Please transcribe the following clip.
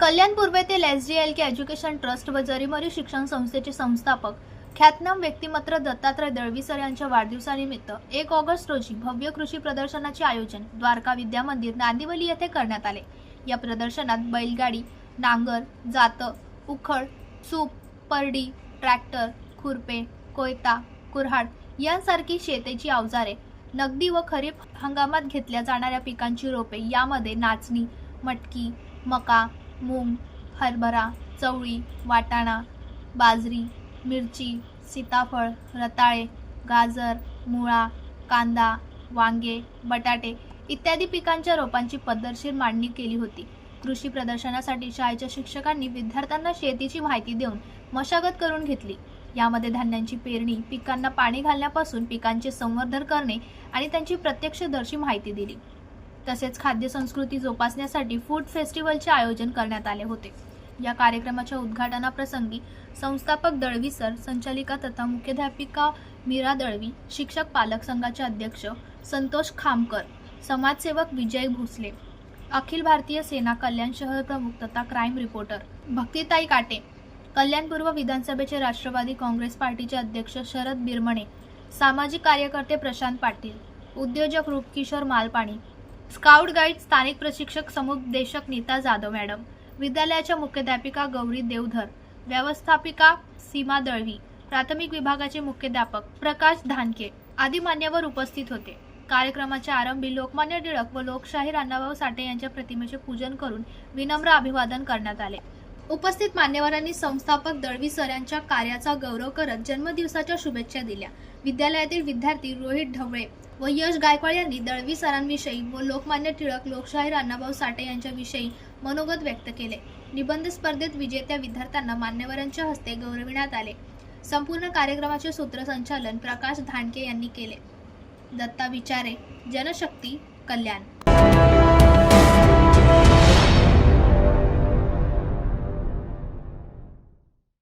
कल्याण पूर्वेतील S D L K education trust व जरीमरी शिक्षण संस्थेचे संस्थापक ख्यातनाम व्यक्तिमत्व दत्तात्रय दळवीसर यांच्या वाढदिवसानिमित्त एक ऑगस्ट रोजी भव्य कृषी प्रदर्शनाचे आयोजन द्वारका विद्या मंदिर नांदिवली येथे करण्यात आले. या प्रदर्शनात बैलगाडी नांगर जातं उखळ सूप परडी ट्रॅक्टर खुरपे कोयता कुऱ्हाड यांसारखी शेतीची अवजारे नगदी व खरीप हंगामात घेतल्या जाणाऱ्या पिकांची रोपे यामध्ये नाचणी मटकी मका मूग हरभरा चवळी वाटाणा बाजरी मिरची सीताफळ रताळे गाजर मुळा कांदा वांगे बटाटे इत्यादी पिकांच्या रोपांची पद्धतशीर मांडणी केली होती. कृषी प्रदर्शनासाठी शाळेच्या शिक्षकांनी विद्यार्थ्यांना शेतीची माहिती देऊन मशागत करून घेतली. यामध्ये धान्यांची पेरणी पिकांना पाणी घालण्यापासून पिकांचे संवर्धन करणे आणि त्यांची प्रत्यक्षदर्शी माहिती दिली. तसेच खाद्य संस्कृती जोपासण्यासाठी फूड फेस्टिवलचे आयोजन करण्यात आले होते. या कार्यक्रमाच्या उद्घाटनाप्रसंगी संस्थापक दळवी सर संचालिका तथा मुख्याध्यापिका मीरा दळवी शिक्षक पालक संघाचे अध्यक्ष संतोष खामकर समाजसेवक विजय भोसले अखिल भारतीय सेना कल्याण शहर प्रमुख तथा क्राईम रिपोर्टर भक्तीताई काटे कल्याण पूर्व विधानसभेचे राष्ट्रवादी काँग्रेस पार्टीचे अध्यक्ष शरद बिरमणे सामाजिक कार्यकर्ते प्रशांत पाटील उद्योजक रूपकिशोर मालपाणी स्काउट गाईड स्थानिक प्रशिक्षक समुपदेशक नीता जाधव मॅडम. विद्यालयाच्या मुख्याध्यापिका गौरी देवधर व्यवस्थापिका सीमा दळवी प्राथमिक विभागाचे मुख्याध्यापक प्रकाश धानके आदी मान्यवर उपस्थित होते. कार्यक्रमाच्या आरंभी लोकमान्य टिळक व लोकशाहीर अण्णाभाऊ साठे यांच्या प्रतिमेचे पूजन करून विनम्र अभिवादन करण्यात आले. उपस्थित मान्यवरांनी संस्थापक दळवी सर यांच्या कार्याचा गौरव करत जन्मदिवसाच्या शुभेच्छा दिल्या. विद्यालयातील विद्यार्थी रोहित ढवळे व यश गायकवाड यांनी दळवी सरांविषयी व लोकमान्य टिळक लोकशाहीर अण्णाभाऊ साठे यांच्याविषयी मनोगत व्यक्त केले. निबंध स्पर्धेत विजेत्या विद्यार्थ्यांना मान्यवरांच्या हस्ते गौरविण्यात आले. संपूर्ण कार्यक्रमाचे सूत्रसंचालन प्रकाश धानके यांनी केले. दत्ता विचारे जनशक्ती कल्याण.